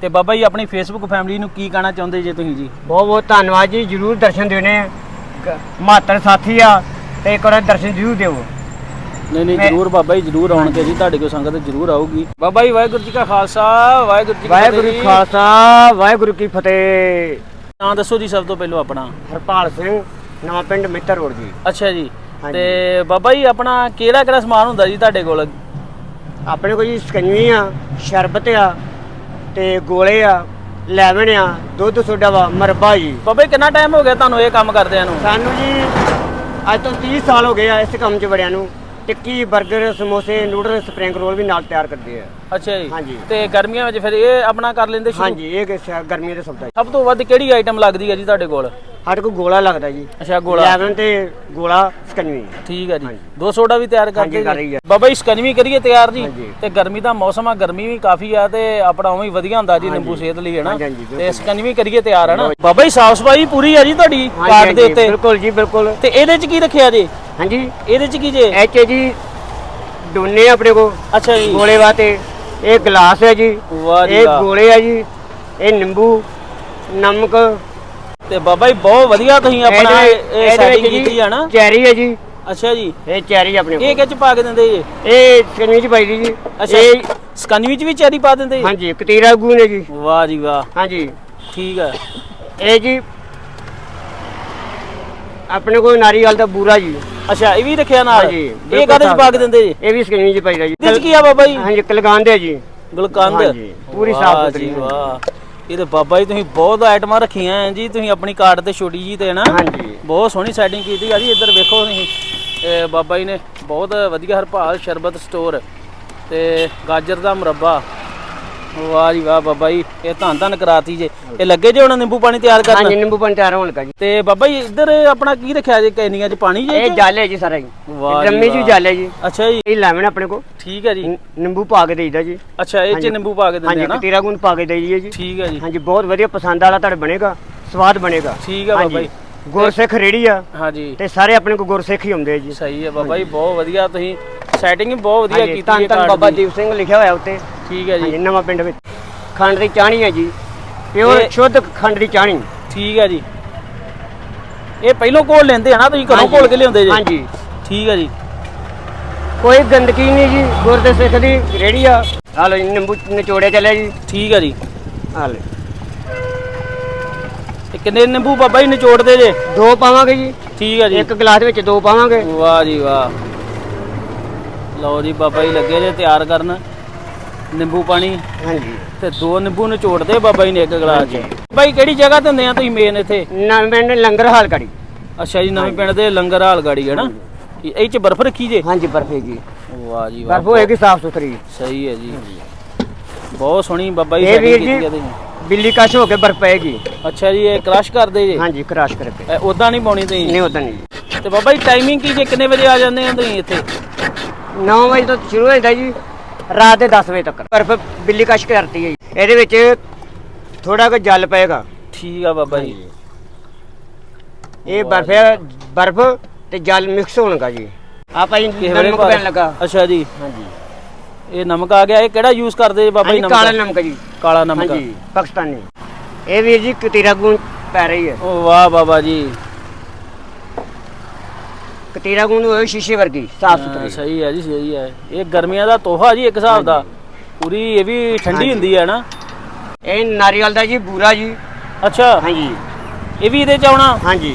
ਤੇ ਬਾਬਾ ਜੀ ਆਪਣੀ Facebook family ਨੂੰ ਕੀ ਕਹਿਣਾ ਚਾਹੁੰਦੇ ਜੇ ਤੁਸੀਂ ਜੀ? ਬਹੁਤ ਬਹੁਤ ਧੰਨਵਾਦ ਜੀ ਜਰੂਰ ਦਰਸ਼ਨ ਦੇਣੇ ਮਾਤਰ ਸਾਥੀ ਆ ਤੇ ਇੱਕ ਵਾਰ ਦਰਸ਼ਨ ਜਰੂਰ ਦਿਓ। ਨਹੀਂ ਨਹੀਂ ਜਰੂਰ ਬਾਬਾ ਜੀ ਜਰੂਰ ਆਉਣਗੇ ਜੀ ਤੁਹਾਡੇ ਕੋਲ ਸੰਗਤ ਜਰੂਰ ਆਊਗੀ। ਬਾਬਾ ਜੀ ਵਾਹਿਗੁਰੂ ਜੀ ਕਾ ਖਾਲਸਾ ਵਾਹਿਗੁਰੂ ਜੀ ਕੀ ਫਤਿਹ। ਖਾਲਸਾ ਵਾਹਿਗੁਰੂ ਕੀ ਫਤਿਹ। ਨਾਂ ਦੱਸੋ ਜੀ ਸਭ ਤੋਂ ਪਹਿਲਾਂ ਆਪਣਾ। ਹਰਪਾਲ ਸਿੰਘ ਨਵਾਂ ਪਿੰਡ ਮਿੱਤਰ ਰੋਡ ਜੀ। ਅੱਛਾ ਜੀ। ਤੇ ਬਾਬਾ ਜੀ ਆਪਣਾ ਕਿਹੜਾ ਕਿਹੜਾ ਸਮਾਨ ਹੁੰਦਾ ਜੀ ਤੁਹਾਡੇ ਕੋਲ? ਆਪਣੇ ਕੋਲ ਜੀ ਸਕੰਜਵੀ ਆ ਸ਼ਰਬਤ ਆ ਤੇ ਗੋਲੇ ਆ ਲੈਮਨ ਆ ਦੁੱਧ ਸੋਡਾ ਵਾ ਮਰਬਾ ਜੀ। ਬਾਬਾ ਜੀ ਕਿੰਨਾ ਟਾਈਮ ਹੋ ਗਿਆ ਤੁਹਾਨੂੰ ਇਹ ਕੰਮ ਕਰਦਿਆਂ ਨੂੰ? ਸਾਨੂੰ ਜੀ ਅੱਜ ਤੋਂ 30 ਸਾਲ ਹੋ ਗਏ ਆ ਇਸ ਕੰਮ 'ਚ ਵੜਿਆਂ ਨੂੰ। ਟਿੱਕੀ 버ਗਰ ਸਮੋਸੇ ਨੂਡਲ ਸਪਰਿੰਗ ਰੋਲ ਵੀ ਨਾਲ ਤਿਆਰ ਕਰਦੇ ਆ। ਅੱਛਾ ਜੀ। ਹਾਂਜੀ। ਤੇ ਗਰਮੀਆਂ ਵਿੱਚ ਫਿਰ ਇਹ ਆਪਣਾ ਕਰ ਲੈਂਦੇ ਸ਼ੁਰੂ? ਹਾਂਜੀ ਇਹ ਗਰਮੀਆਂ ਦੇ ਜੀ। ਸਭ ਤੋਂ ਵੱਧ ਕਿਹੜੀ ਆਈਟਮ ਲੱਗਦੀ ਹੈ ਜੀ ਤੁਹਾਡੇ ਕੋਲ? ਸਾਡੇ ਕੋਲ ਗੋਲਾ ਲੱਗਦਾ ਜੀ। ਅੱਛਾ ਗੋਲਾ। ਲੈਮਨ ਤੇ ਗੋਲਾ ਸਕੰਜਵੀ। ਠੀਕ ਹੈ ਜੀ। ਹਾਂਜੀ। ਦੋ ਸੋਡਾ ਵੀ ਤਿਆਰ ਹਾਂਜੀ, ਕਰਦੇ ਕਰ ਰਹੀ ਜੀ। ਹੈ। ਬਾਬਾ ਜੀ ਸਕਨਵੀ ਕਰੀਏ ਤਿਆਰ ਜੀ। ਹਾਂਜੀ। ਤੇ ਗਰਮੀ ਦਾ ਮੌਸਮ ਆ ਗਰਮੀ ਵੀ ਕਾਫੀ ਆ ਤੇ ਆਪਣਾ ਉਵੇਂ ਹੀ ਵਧੀਆ ਹੁੰਦਾ ਜੀ ਨਿੰਬੂ ਸਿਹਤ ਲਈ ਹੈ ਨਾ ਹਾਂਜੀ, ਹਾਂਜੀ, ਬਿਲਕੁਲ। ਤੇ ਸਕਨਵੀ ਕਰੀਏ ਤਿਆਰ ਹੈ ਨਾ ਬਾਬਾ ਜੀ ਸਾਫ਼ ਸਫ਼ਾਈ ਪੂਰੀ ਆ ਜੀ ਤੁਹਾਡੀ ਹਾਂਜੀ, ਕਾਰਡ ਦੇ ਹਾਂਜੀ, ਉੱਤੇ? ਬਿਲਕੁਲ ਜੀ ਬਿਲਕੁਲ। ਤੇ ਇਹਦੇ ਚ ਕੀ ਰੱਖਿਆ ਜੀ? ਹਾਂਜੀ। ਇਹਦੇ ਚ ਕੀ ਜੇ? ਐਚ ਜੀ ਡੋਨੇ ਆਪਣੇ ਕੋ ਅੱਛਾ ਜੀ। ਗੋਲੇ ਵਾਸਤੇ। ਇਹ ਗਲਾਸ ਹੈ ਜੀ। ਵਾਹ ਜੀ ਇਹ ਵਾਹ। ਗੋਲੇ ਆ ਜੀ। ਇਹ ਨਿੰਬੂ ਨਮਕ ਤੇ ਬਾਬਾ ਜੀ ਬਹੁਤ ਵਧੀਆ ਤੁਸੀਂ ਆਪਣਾ ਇਹ ਸੈਟਿੰਗ ਵਿੱਚ ਜੀ ਕੀਤੀ ਆ ਨਾ। ਚੈਰੀ ਹੈ ਜੀ। ਅੱਛਾ ਜੀ। ਇਹ ਚੈਰੀ ਆਪਣੇ ਇਹ ਕੋਲ। ਕਿਹ ਚ ਪਾ ਕੇ ਦਿੰਦੇ ਜੀ? ਇਹ ਸਕੰਜਵੀ ਚ ਪਾਈ ਦੀ ਜੀ। ਅੱਛਾ ਇਹ ਸਕਨਵੀ ਚ ਵੀ ਚੈਰੀ ਪਾ ਦਿੰਦੇ ਜੀ? ਹਾਂਜੀ ਕਤੀਰਾ ਗੂਨ ਹੈ ਜੀ। ਵਾਹ ਜੀ ਵਾਹ। ਹਾਂਜੀ। ਠੀਕ ਹੈ ਇਹ ਜੀ ਆਪਣੇ ਕੋਲ ਨਾਰੀਵਾਲ ਦਾ ਬੂਰਾ ਜੀ। ਅੱਛਾ ਇਹ ਵੀ ਰੱਖਿਆ ਨਾਲ? ਹਾਂਜੀ ਇਹ ਕਾਹਦੇ ਚ ਪਾ ਕੇ ਦਿੰਦੇ ਜੀ? ਇਹ ਵੀ ਸਕੰਜਵੀ ਚ ਪਾਈ ਦਾ ਜੀ। ਇਹਦੇ ਚ ਕੀ ਆ ਬਾਬਾ ਜੀ? ਹਾਂਜੀ ਕਲਗਾਂਦੇ ਜੀ। ਗੁਲਕੰਦ ਹਾਂਜੀ, ਪੂਰੀ ਸਾਫ਼ ਸੁਥਰੀ ਜੀ, ਹੈ। ਵਾਹ। ਇਹ ਤੇ ਬਾਬਾ ਜੀ ਤੁਸੀਂ ਬਹੁਤ ਆਈਟਮਾਂ ਰੱਖੀਆਂ ਹੈ ਜੀ ਤੁਸੀਂ ਆਪਣੀ ਕਾਰਡ ਤੇ ਛੋਟੀ ਜੀ ਤੇ ਨਾ ਹਾਂਜੀ। ਬਹੁਤ ਸੋਹਣੀ ਸੈਟਿੰਗ ਕੀਤੀ ਆ ਜੀ ਇੱਧਰ ਵੇਖੋ ਤੁਸੀਂ। ਇਹ ਬਾਬਾ ਜੀ ਨੇ ਬਹੁਤ ਵਧੀਆ ਹਰਪਾਲ ਸ਼ਰਬਤ ਸਟੋਰ ਤੇ ਗਾਜਰ ਦਾ ਮੁਰੱਬਾ ਵਾਹ ਜੀ ਵਾਹ ਬਾਬਾ ਜੀ ਇਹ ਧੰਨ ਧੰਨ ਕਰਾਤੀ ਜੇ। ਇਹ ਲੱਗੇ ਜੇ ਹੁਣ ਨਿੰਬੂ ਪਾਣੀ ਤਿਆਰ ਕਰਨ? ਹਾਂਜੀ ਨਿੰਬੂ ਪਾਣੀ ਤਿਆਰ ਹੋਣ ਲੱਗਾ ਜੀ। ਤੇ ਬਾਬਾ ਜੀ ਇੱਧਰ ਆਪਣਾ ਕੀ ਰੱਖਿਆ ਜੇ ਕੈਨੀਆਂ 'ਚ ਪਾਣੀ ਜੇ ਇਹ ਜਲ ਜੀ ਸਾਰਾ ਜੀ। ਵਾਹ ਜੀ ਡਰਮੀ ਵਾਹ। ਜਲ ਜੀ। ਅੱਛਾ ਜੀ। ਇਹ ਲੈਮਨ ਆਪਣੇ ਕੋ ਠੀਕ ਹੈ ਜੀ। ਨਿੰਬੂ ਪਾ ਕੇ ਦੇਈਦਾ ਜੀ। ਅੱਛਾ ਇਹ 'ਚ ਹਾਂਜੀ। ਨਿੰਬੂ ਪਾ ਕੇ ਦਿੰਦੇ ਹਾਂਜੀ ਆ ਨਾ? ਕਤੀਰਾ ਗੁੰਦ ਪਾ ਕੇ ਦੇਈਏ ਜੀ। ਠੀਕ ਹੈ ਜੀ। ਹਾਂਜੀ ਬਹੁਤ ਵਧੀਆ ਪਸੰਦ ਵਾਲਾ ਤੁਹਾਡੇ ਬਣੇਗਾ ਸਵਾਦ ਬਣੇਗਾ। ਠੀਕ ਹੈ ਬਾਬਾ ਜੀ। ਗੁਰਸਿੱਖ ਰੇੜੀ ਆ। ਹਾਂਜੀ। ਤੇ ਸਾਰੇ ਆਪਣੇ ਕੋ ਗੁਰਸਿੱਖ ਹੀ ਹੁੰਦੇ ਆ ਜੀ। ਸਹੀ ਹੈ ਬਾਬਾ ਜੀ ਬਹੁਤ ਵਧੀਆ ਤੁਸੀਂ ਸੈਟਿੰਗ ਬਹੁਤ ਵਧੀਆ ਹਾਂਜੀ ਕੀਤੀ ਹੈ card ਬਾਬਾ। ਦੀਪ ਸਿੰਘ ਲਿਖਿਆ ਹੋਇਆ ਉੱਤੇ। ਠੀਕ ਹੈ ਹਾਂਜੀ ਜੀ ਨਵਾਂ ਪਿੰਡ ਵਿੱਚ। ਖੰਡ ਦੀ ਚਾਣੀ ਹੈ ਜੀ। ਪਿਓਰ ਇਹ- ਸ਼ੁੱਧ ਖੰਡ ਦੀ ਚਾਣੀ। ਠੀਕ ਹੈ ਜੀ। ਇਹ ਪਹਿਲੋਂ ਕੋਲ ਲੈਂਦੇ ਆ ਨਾ ਤੁਸੀਂ ਘਰੋਂ ਹਾਂਜੀ। ਕੋਲ ਕੇ ਲਿਆਉਂਦੇ ਜੀ? ਹਾਂਜੀ। ਠੀਕ ਹੈ ਜੀ। ਕੋਈ ਗੰਦਗੀ ਨਹੀਂ ਜੀ ਗੁਰਦੇ ਸਿੱਖ ਦੀ ਰੇੜੀ ਆ। ਆ ਲਓ ਜੀ ਨਿੰਬੂ ਨਿਚੋੜੇ ਚੱਲੇ ਜੀ। ਠੀਕ ਹੈ ਜੀ। ਆ ਲੈ ਤੇ ਕਿੰਨੇ ਨਿੰਬੂ ਬਾਬਾ ਜੀ ਨਿਚੋੜਦੇ ਜੇ? ਦੋ ਪਾਵਾਂਗੇ ਜੀ। ਠੀਕ ਹੈ ਜੀ। ਇੱਕ ਗਲਾਸ ਵਿੱਚ ਦੋ ਪਾਵਾਂਗੇ। ਵਾਹ ਜੀ ਵਾਹ। ਲਓ ਜੀ ਬਾਬਾ ਜੀ ਲੱਗੇ ਜੇ ਤਿਆਰ ਕਰਨ। ਨਿੰਬੂ ਪਾਣੀ ਹਾਂਜੀ। ਤੇ ਦੋ ਨਿੰਬੂ ਨਿਚੋੜਦੇ ਬਾਬਾ ਜੀ ਨੇ ਇੱਕ ਗਲਾਸ 'ਚ। ਬਾਈ ਕਿਹੜੀ ਜਗ੍ਹਾ ਤੇ ਹੁੰਦੇ ਆ ਤੁਸੀਂ ਮੇਨ ਇੱਥੇ? ਨਵੇਂ ਪਿੰਡ ਲੰਗਰ ਹਾਲ ਕੜੀ ਅੱਛਾ ਜੀ ਨਵੇਂ ਪਿੰਡ ਦੇ ਲੰਗਰ ਹਾਲ ਗਾੜੀ ਹੈ ਨਾ? ਇਹ 'ਚ ਬਰਫ਼ ਰੱਖੀ ਜੇ? ਹਾਂਜੀ ਬਰਫੇ ਜੀ ਵਾਹ ਜੀ ਵਾਹ। ਬਰਫ ਹੋਏਗੀ ਸਾਫ਼ ਸੁਥਰੀ। ਸਹੀ ਹੈ ਜੀ। ਬਹੁਤ ਸੋਹਣੀ ਬਾਬਾ ਜੀ ਇਹ ਵੀਰ ਜੀ ਤੁਸੀਂ ਬਿੱਲੀ ਕਸ਼ ਹੋ ਕੇ ਬਰਫ ਪਏਗੀ। ਅੱਛਾ ਜੀ ਇਹ ਕ੍ਰਸ਼ ਕਰਦੇ ਜੀ? ਹਾਂਜੀ ਕਰਾਸ਼ ਕਰਕੇ ਉਦਾਂ ਨਹੀਂ ਪਾਉਣੀ ਤੁਸੀਂ? ਨਹੀਂ ਉਦਾਂ ਨਹੀਂ। ਤੇ ਬਾਬਾ ਜੀ ਟਾਈਮਿੰਗ ਕੀ ਜੇ? ਕਿੰਨੇ ਵਜੇ ਆ ਜਾਂਦੇ ਆ ਤੁਸੀਂ ਇੱਥੇ? 9 ਵਜੇ ਤੋਂ ਸ਼ੁਰੂ ਹੋ ਜਾਂਦਾ ਜੀ। ਰਾਤ ਦੇ 10 ਵਜੇ ਤੱਕ। ਬਰਫ ਬਿੱਲੀ ਕਸ਼ ਕਰਤੀ ਹੈ ਜੀ। ਇਹਦੇ ਵਿੱਚ ਥੋੜਾ ਕੁ ਜਲ ਪਏਗਾ। ਠੀਕ ਆ ਬਾਬਾ ਜੀ। ਇਹ ਬਰਫ ਹੈ ਬਰਫ ਤੇ ਜਲ ਮਿਕਸ ਹੋਣਗਾ ਜੀ। ਆਪਾਂ ਜੀ ਕਿਸੇ ਵੇਲੇ ਨਮਕ ਪੈਣ ਲੱਗਾ। ਅੱਛਾ ਜੀ। ਹਾਂਜੀ। ਇਹ ਨਮਕ ਆ ਗਿਆ ਇਹ ਕਿਹੜਾ ਯੂਜ਼ ਕਰਦੇ ਜੀ ਬਾਬਾ ਜੀ ਹਾਂਜੀ ਕਾਲਾ ਨਮਕ ਨਮਕ ਜੀ। ਕਾਲਾ ਨਮਕ। ਹਾਂਜੀ ਪਾਕਿਸਤਾਨੀ। ਇਹ ਵੀਰ ਜੀ ਕਤੀਰਾ ਗੂੰਦ ਪੈ ਰਹੀ ਹੈ। ਓ ਵਾਹ ਬਾਬਾ ਜੀ। ਕਤੀਰਾ ਗੂੰਦ ਹੋਏ ਸ਼ੀਸ਼ੇ ਵਰਗੀ ਸਾਫ਼ ਹਾਂ, ਸੁਥਰੀ। ਸਹੀ ਹੈ ਜੀ ਸਹੀ ਹੈ। ਇਹ ਗਰਮੀਆਂ ਦਾ ਤੋਹਫਾ ਜੀ ਇੱਕ ਹਿਸਾਬ ਦਾ। ਪੂਰੀ ਇਹ ਵੀ ਠੰਡੀ। ਹੁੰਦੀ ਹੈ ਨਾ? ਇਹ ਨਾਰੀਅਲ ਦਾ ਜੀ ਬੂਰਾ ਜੀ। ਅੱਛਾ। ਹਾਂਜੀ। ਇਹ ਵੀ ਇਹਦੇ ਚ ਆਉਣਾ? ਹਾਂਜੀ।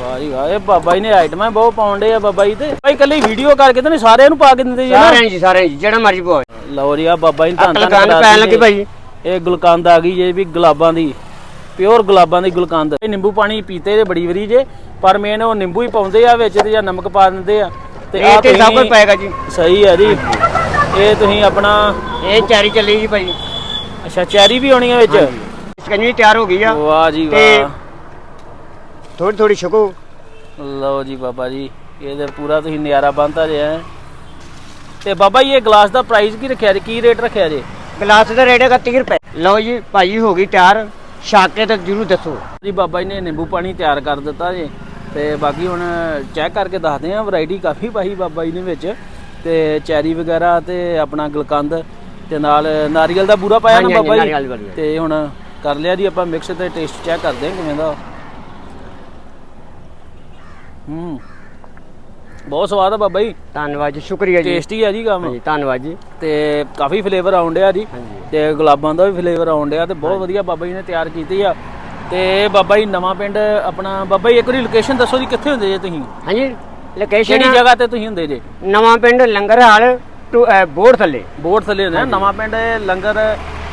ਵਾਹ ਜੀ ਵਾਹ ਇਹ ਬਾਬਾ ਜੀ ਨੇ ਆਈਟਮਾਂ ਬਹੁਤ ਪਾਉਂਦੇ ਆ ਬਾਬਾ ਜੀ ਤੇ। ਭਾਈ ਕੱਲੀ ਵੀਡੀਓ ਕਰਕੇ ਤਾਂ ਨਹੀਂ ਸਾਰਿਆਂ ਨੂੰ ਪਾ ਕੇ ਦਿੰਦੇ ਜੀ ਨਾ ਸਾਰਿਆਂ ਜੀ ਸਾਰਿਆਂ ਜੀ ਜਿਹੜਾ ਮਰਜ਼ੀ ਪਵਾਏ ਲਓ ਜੀ ਆ ਬਾਬਾ ਜੀ ਨੇ ਧੰਨ ਅਕਲ ਧੰਨ ਗੰਦ ਕਰਾ ਪੈਣ ਦਿੱਤੀ ਲੱਗੀ। ਭਾਈ। ਇਹ ਗੁਲਕੰਦ ਆ ਗਈ ਜੇ ਵੀ ਗੁਲਾਬਾਂ ਦੀ। ਪਿਓਰ ਗੁਲਾਬਾਂ ਦੀ ਗੁਲਕੰਦ। ਇਹ ਨਿੰਬੂ ਪਾਣੀ ਪੀਤੇ ਜੇ ਬੜੀ ਵਰੀ ਜੇ ਪਰ ਮੇਨ ਉਹ ਨਿੰਬੂ ਹੀ ਪਾਉਂਦੇ ਆ ਵਿੱਚ ਤੇ ਜਾਂ ਨਮਕ ਪਾ ਦਿੰਦੇ ਆ। ਤੇ ਇਹ ਤੇ ਸਭ ਕੁਝ ਪਏਗਾ ਜੀ। ਸਹੀ ਹੈ ਜੀ। ਇਹ ਤੁਸੀਂ ਆਪਣਾ ਇਹ ਚੈਰੀ ਚੱਲੀ ਜੀ ਭਾਈ। ਅੱਛਾ ਚੈਰੀ ਵੀ ਆਉਣੀ ਹੈ ਵਿੱਚ? ਸਕੰਜਵੀ ਤਿਆਰ ਹੋ ਗਈ ਆ। ਵਾਹ ਜੀ ਵਾਹ। ਥੋੜੀ ਥੋੜੀ ਛਕੋ। ਲਓ ਜੀ ਬਾਬਾ ਜੀ ਇਹਦੇ ਪੂਰਾ ਤੁਸੀਂ ਨਜ਼ਾਰਾ ਬੰਨਤਾ ਜੇ ਹੈਂ। ਤੇ ਬਾਬਾ ਜੀ ਇਹ ਗਲਾਸ ਦਾ ਪ੍ਰਾਈਸ ਕੀ ਰੱਖਿਆ ਜੀ? ਕੀ ਰੇਟ ਰੱਖਿਆ ਜੀ? ਗਲਾਸ ਦਾ ਰੇਟ ਹੈਗਾ 30 ਰੁਪਏ। ਲਓ ਜੀ ਭਾਈ ਹੋ ਗਈ ਤਿਆਰ। ਛਕ ਕੇ ਤਾਂ ਜਰੂਰ ਦੱਸੋ। ਜੀ ਬਾਬਾ ਜੀ ਨੇ ਨਿੰਬੂ ਪਾਣੀ ਤਿਆਰ ਕਰ ਦਿੱਤਾ ਜੀ। ਤੇ ਬਾਕੀ ਹੁਣ ਚੈੱਕ ਕਰਕੇ ਦੱਸਦੇ ਆ ਵੈਰਾਈਟੀ ਕਾਫੀ ਪਾਈ ਬਾਬਾ ਜੀ ਨੇ ਵਿੱਚ। ਤੇ ਚੈਰੀ ਵਗੈਰਾ ਤੇ ਆਪਣਾ ਗੁਲਕੰਦ ਤੇ ਨਾਲ ਨਾਰੀਅਲ ਦਾ ਬੂਰਾ ਪਾਇਆ ਨਾ ਬਾਬਾ ਜੀ। ਤੇ ਹੁਣ ਕਰ ਲਿਆ ਜੀ ਆਪਾਂ ਮਿਕਸ ਤੇ ਟੇਸਟ ਚੈੱਕ ਕਰਦੇ ਹਾਂ ਕਿਵੇਂ ਦਾ। ਹੂੰ। ਬਹੁਤ ਸਵਾਦ ਆ ਬਾਬਾ ਜੀ। ਧੰਨਵਾਦ ਜੀ ਸ਼ੁਕਰੀਆ ਜੀ। ਟੇਸਟੀ ਆ ਜੀ ਕੰਮ। ਹਾਂਜੀ ਧੰਨਵਾਦ ਜੀ। ਤੇ ਕਾਫੀ ਫਲੇਵਰ ਆਉਣ ਡਿਆ ਜੀ। ਤੇ ਗੁਲਾਬਾਂ ਦਾ ਵੀ ਫਲੇਵਰ ਆਉਣ ਡਿਆ ਤੇ ਬਹੁਤ ਵਧੀਆ ਬਾਬਾ ਜੀ ਨੇ ਤਿਆਰ ਕੀਤੀ ਆ। ਤੇ ਬਾਬਾ ਜੀ ਨਵਾਂ ਪਿੰਡ ਆਪਣਾ ਬਾਬਾ ਜੀ ਇੱਕ ਵਾਰੀ ਲੋਕੇਸ਼ਨ ਦੱਸੋ ਜੀ ਕਿੱਥੇ ਹੁੰਦੇ ਜੇ ਤੁਸੀਂ? ਹਾਂਜੀ ਲੋਕੇਸ਼ਨ ਕਿਹੜੀ ਜਗ੍ਹਾ ਤੇ ਤੁਸੀਂ ਹੁੰਦੇ ਜੇ? ਨਵਾਂ ਪਿੰਡ ਲੰਗਰ ਹਾਲ ਬੋਰਡ ਥੱਲੇ। ਬੋਰਡ ਥੱਲੇ ਹੁੰਦੇ ਆ। ਨਵਾਂ ਪਿੰਡ ਲੰਗਰ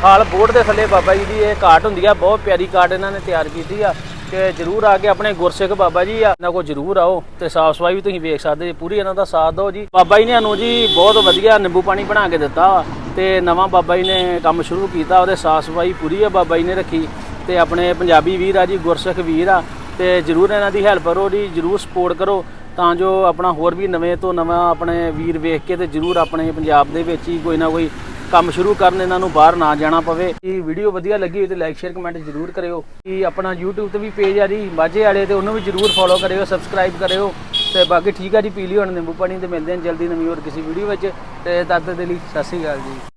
ਹਾਲ ਬੋਰਡ ਦੇ ਥੱਲੇ ਬਾਬਾ ਜੀ ਦੀ ਇਹ ਕਾਟ ਹੁੰਦੀ ਆ। ਬਹੁਤ ਪਿਆਰੀ ਕਾਟ ਇਹਨਾਂ ਨੇ ਤਿਆਰ ਕੀਤੀ ਆ। ਤੇ ਜਰੂਰ ਆ ਕੇ ਆਪਣੇ ਗੁਰਸਿੱਖ ਬਾਬਾ ਜੀ ਆ, ਇਹਨਾਂ ਕੋਲ ਜਰੂਰ ਆਓ ਤੇ ਸਾਫ਼ ਸਫ਼ਾਈ ਵੀ ਤੁਸੀਂ ਵੇਖ ਸਕਦੇ ਜੀ ਪੂਰੀ ਇਹਨਾਂ ਦਾ ਸਾਥ ਦਿਓ ਜੀ। ਬਾਬਾ ਜੀ ਨੇ ਸਾਨੂੰ ਜੀ ਬਹੁਤ ਵਧੀਆ ਨਿੰਬੂ ਪਾਣੀ ਬਣਾ ਕੇ ਦਿੱਤਾ ਵਾ ਤੇ ਨਵਾਂ ਬਾਬਾ ਜੀ ਨੇ ਕੰਮ ਸ਼ੁਰੂ ਕੀਤਾ, ਉਹਦੇ ਸਾਫ਼ ਸਫ਼ਾਈ ਪੂਰੀ ਆ ਬਾਬਾ ਜੀ ਨੇ ਰੱਖੀ ਤੇ ਆਪਣੇ ਪੰਜਾਬੀ ਵੀਰ ਆ ਜੀ, ਗੁਰਸਿੱਖ ਵੀਰ ਆ ਤੇ ਜਰੂਰ ਇਹਨਾਂ ਦੀ ਹੈਲਪ ਕਰੋ ਜੀ, ਜਰੂਰ ਸਪੋਰਟ ਕਰੋ ਤਾਂ ਜੋ ਆਪਣਾ ਹੋਰ ਵੀ ਨਵੇਂ ਤੋਂ ਨਵਾਂ ਆਪਣੇ ਵੀਰ ਵੇਖ ਕੇ ਤੇ ਜਰੂਰ ਆਪਣੇ ਪੰਜਾਬ ਦੇ ਵਿੱਚ ਹੀ ਕੋਈ ਨਾ ਕੋਈ ਕੰਮ ਸ਼ੁਰੂ ਕਰਨ ਇਹਨਾਂ ਨੂੰ ਬਾਹਰ ਨਾ ਜਾਣਾ ਪਵੇ। ਇਹ ਵੀਡੀਓ ਵਧੀਆ ਲੱਗੀ ਹੋਈ ਤੇ ਲਾਈਕ ਸ਼ੇਅਰ ਕਮੈਂਟ ਜਰੂਰ ਕਰਿਓ। ਕਿ ਆਪਣਾ YouTube ਤੇ ਵੀ ਪੇਜ ਆ ਜੀ, ਮਾਝੇ ਵਾਲੇ ਤੇ ਉਹਨੂੰ ਵੀ ਜਰੂਰ ਫੋਲੋ ਕਰਿਓ ਸਬਸਕ੍ਰਾਈਬ ਕਰਿਓ। ਤੇ ਬਾਕੀ ਠੀਕ ਆ ਜੀ ਪੀ ਲਈ ਹੁਣ ਨਿੰਬੂ ਪਾਣੀ ਤੇ ਮਿਲਦੇ ਹਾਂ ਜਲਦੀ ਨਵੀਂ ਹੋਰ ਕਿਸੇ ਵੀਡੀਓ ਵਿੱਚ। ਤੇ ਤਦ ਦੇ ਲਈ ਸਤਿ ਸ਼੍ਰੀ ਅਕਾਲ ਜੀ।